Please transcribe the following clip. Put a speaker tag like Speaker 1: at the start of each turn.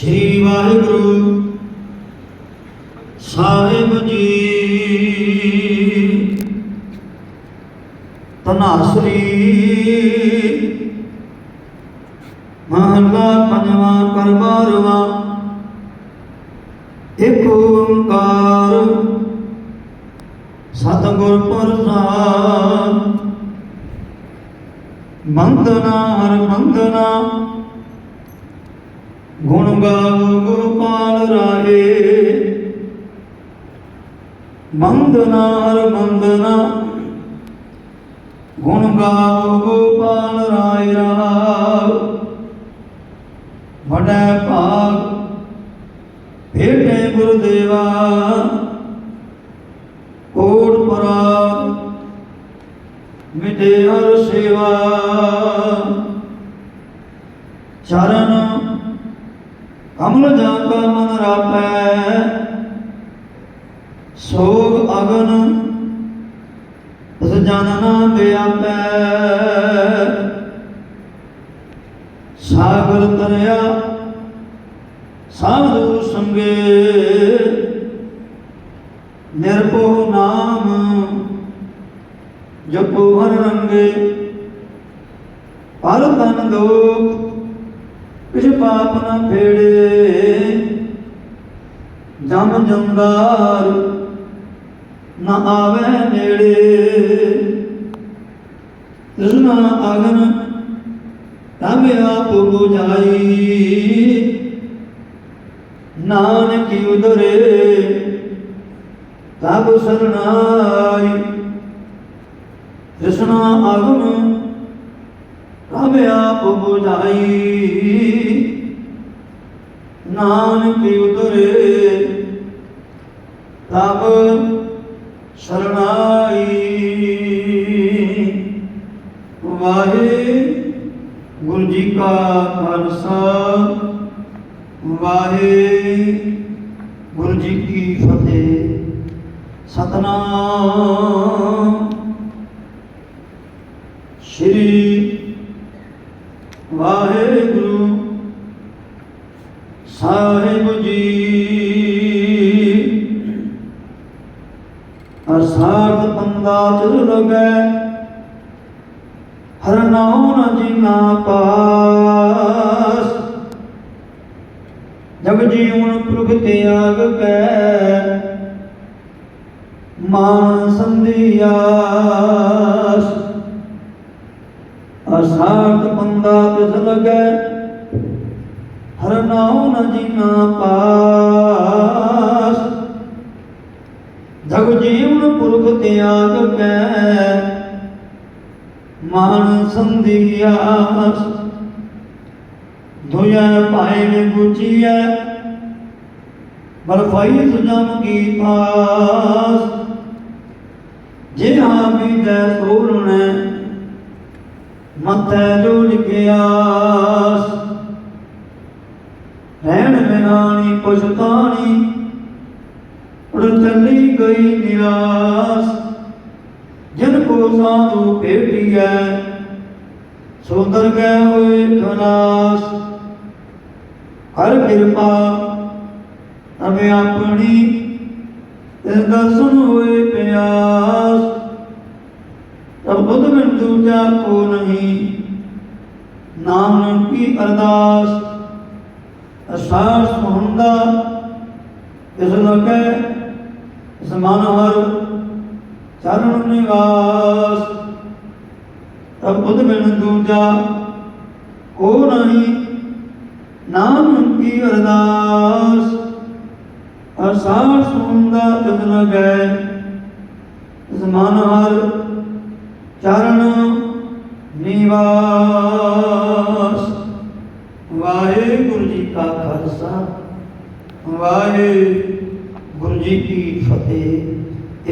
Speaker 1: ਸ੍ਰੀ ਵਾਹਿਗੁਰੂ ਸਾਹਿਬ ਜੀ। ਤਨਾਸਰੀ ਮਹਲਾ ਪੰਜਵਾਂ ਕਰਬਾਰਵਾ ਇੱਕ ਓੰਕਾਰ ਸਤਿਗੁਰ ਪ੍ਰਸਾਦ। ਮੰਦਨਾ ਹਰ ਮੰਦਨਾ ਗੁਣ ਗਾਵੋ ਗੋਪਾਲ ਰਾਏ। ਬੰਦਨਾ ਹਰ ਬੰਦਨਾ ਗੁਣ ਗਾਵੋ ਗੋਪਾਲ ਰਾਏ ਰਾਵ ਵਡੈ ਭਾਗ, ਭੇਟੇ ਗੁਰਦੇਵਾ। ਕੋਟ ਪਰਾਗ, ਮਿਟੇ ਹਰ ਸੇਵਾ। ਚਰਨ ਕਮਲ ਜਾ ਕਾ ਮਨ ਰਾਪੈ ਸੋਗ ਅਗਨ ਤਸ ਜਾਨਨਾ ਬਿਆਪੈ ਸਾਗਰ ਤਰਿਆ ਸਾਧੂ ਸੰਗੇ। ਨਿਰਭਉ ਨਾਮ, ਜਪੋ ਹਰ ਰੰਗੇ। ਹਰ ਤਨ ਲੋਕ ਕਿਛ ਪਾਪ ਨਾ ਫੇੜੇ ਜਮ ਜੰਦਾਰ ਨਾ ਆਵੇ ਨੇੜੇ। ਤ੍ਰਿਸ਼ਨਾ ਅਗਨ ਤਬ ਆਪ 부ਝਾਈ ਨਾਨਕ ਉਦਰੇ ਤਬ ਸਰਨਾਈ ਤ੍ਰਿਸ਼ਨਾ ਅਗਨ ਤਬ ਆਪ 부ਝਾਈ ਨਾਨਕ ਉਦਰੇ ਤਬ ਸਰਨਾਈ। ਵਾਹਿ ਗੁਰੂ ਜੀ ਕਾ ਖਾਲਸਾ ਵਾਹਿ ਗੁਰੂ ਜੀ ਕੀ ਫਤਿਹ। ਸਤਨਾਮ। ਸ਼੍ਰੀ ਵਾਹਿਗੁਰੂ ਸਾਹਿਬ ਜੀ ਅਸਾਧ ਪੰਦਾ ਚੁਰ ਲਗੈ, ਹਰ ਨਾਉ ਨ ਜੀਨਾ ਪਾਸ। ਜਗ ਜੀਵਨ ਪੁਰਖ ਤਿਆਗ ਕੈ ਮਾਨ ਸੰਧਿਆਸ ਅਸਾਧ ਪੰਦਾ ਤਿਸ ਲਗੈ ਹਰ ਨਾਉ ਨ ਜੀਨਾ ਪਾਸ। ਜਗ ਜੀਵਨ ਪੁਰਖ ਤਿਆਗ ਕੈ, ਮਾਨ ਸੰਧਿਆਸ ਦੁਆ ਪਾਏ ਨੇ ਗੁਚੀਐ ਬਰਫਾਈ ਸੁਜਮ ਕੀ ਪਾਸ। ਜਿਹਾ ਬੀਜੈ ਸੋਰਣੈ, ਮਥੈ ਜੋ ਲਿਖਿਆਸ ਰਹਿਣ ਪੁਛਤਾਣੀ ਉੜ ਚੱਲੀ ਗਈ ਨਿਰਾਸ। ਜਿਨ ਕੋ ਸਾਧੂ ਭੇਟੀਐ ਸੋ ਗਏ ਹੋਏ ਖਲਾਸ। ਹਰ ਕਿਰਪਾ ਅਵੇ ਆਪਣੀ ਤੇ ਦਰਸ਼ਨ ਹੋਏ ਪਿਆਸ। ਤਬ ਬੁੱਧ ਬਿਨ ਦੂਜਾ ਕੋ ਨਹੀਂ, ਨਾਮ ਕੀ ਅਰਦਾਸ? ਅਸਾਰ ਹੁੰਦਾ ਇਸ ਲਗੇ ਇਸ ਹਰ ਚਰਨ ਨਿਵਾਸ ਤਬ ਬੁੱਧ ਬਿਨ ਦੂਜਾ ਕੋ ਨਹੀਂ, ਨਾਮ ਕੀ ਅਰਦਾਸ? ਅਸਾਸ ਹੁੰਦਾ ਤਿਸ ਲਗੈ ਇਸ ਮਨ ਹਰ ਚਰਨ ਨਿਵਾਸ ਵਾਹਿਗੁਰੂ ਜੀ ਕਾ ਖਾਲਸਾ ਵਾਹਿਗੁਰੂ ਜੀ ਕੀ ਫਤਿਹ।